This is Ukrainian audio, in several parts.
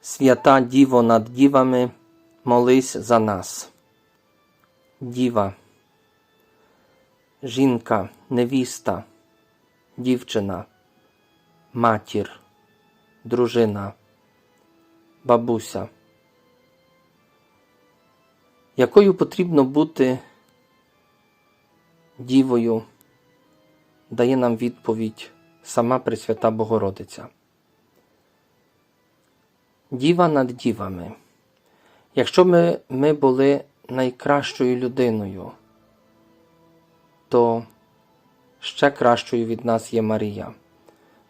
Свята Діво над дівами, молись за нас. Діва, жінка, невіста, дівчина, матір, дружина, бабуся. Якою потрібно бути дівою, дає нам відповідь сама Пресвята Богородиця. Діва над дівами. Якщо ми, ми були найкращою людиною, то ще кращою від нас є Марія,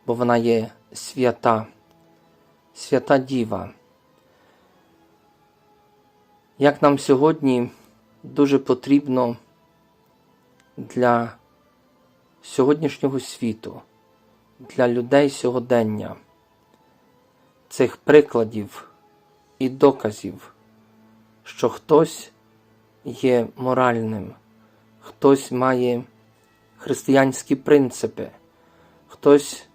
бо вона є свята, свята Діва. Як нам сьогодні дуже потрібно для сьогоднішнього світу, для людей сьогодення цих прикладів і доказів, що хтось є моральним, хтось має християнські принципи, хтось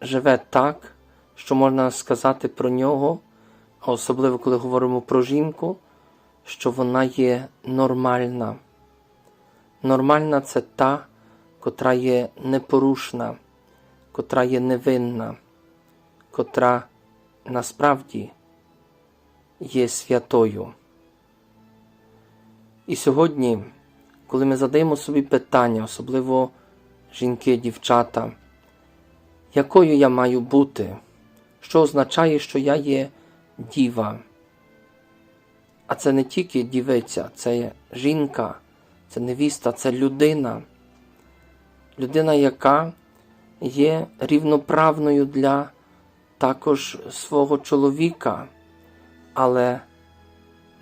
живе так, що можна сказати про нього, а особливо коли говоримо про жінку, що вона є нормальна. Нормальна це та, котра є непорушна, котра є невинна, котра насправді є святою. І сьогодні, коли ми задаємо собі питання, особливо жінки, дівчата, якою я маю бути, що означає, що я є діва. А це не тільки дівиця, це жінка, це невіста, це людина. Людина, яка є рівноправною для також свого чоловіка, але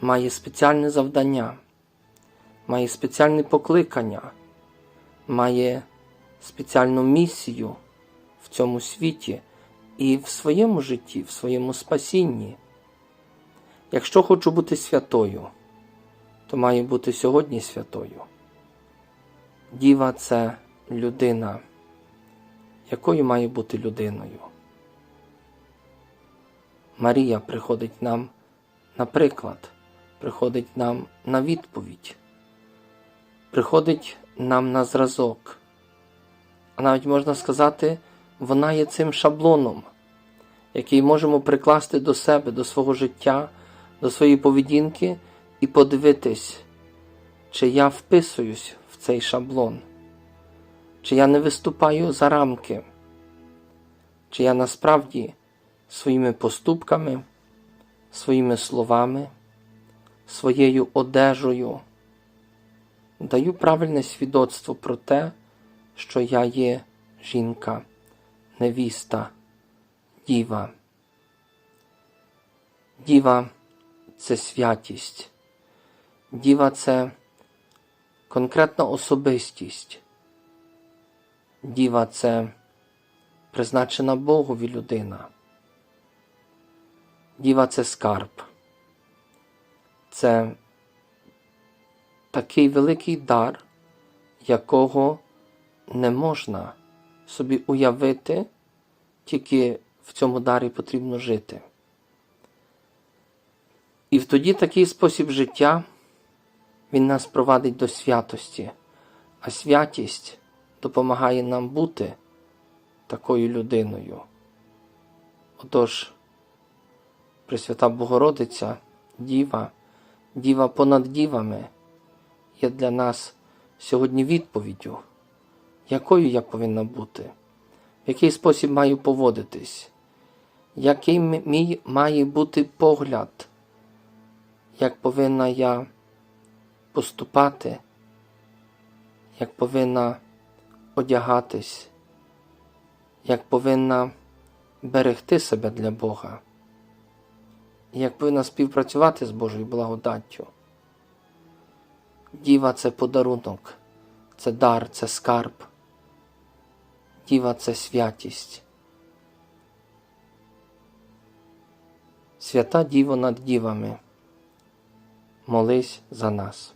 має спеціальне завдання, має спеціальне покликання, має спеціальну місію в цьому світі і в своєму житті, в своєму спасінні. Якщо хочу бути святою, то маю бути сьогодні святою. Діва це людина, якою має бути людиною. Марія приходить нам на приклад, приходить нам на відповідь, приходить нам на зразок. А навіть можна сказати, вона є цим шаблоном, який можемо прикласти до себе, до свого життя, до своєї поведінки і подивитись, чи я вписуюсь в цей шаблон, чи я не виступаю за рамки, чи я насправді своїми поступками, своїми словами, своєю одежею даю правильне свідоцтво про те, що я є жінка, невіста, діва. Діва це святість, діва це конкретна особистість, діва це призначена Богові людина. Діва це скарб. Це такий великий дар, якого не можна собі уявити, тільки в цьому дарі потрібно жити. І тоді такий спосіб життя він нас провадить до святості, а святість допомагає нам бути такою людиною. Отож, Пресвята Богородиця, Діва, Діва понад дівами є для нас сьогодні відповіддю, якою я повинна бути, в який спосіб маю поводитись, який мій має бути погляд, як повинна я поступати, як повинна одягатись, як повинна берегти себе для Бога як повинна співпрацювати з Божою благодаттю. Діва це подарунок, це дар, це скарб. Діва це святість. Свята Діво над дівами, молись за нас.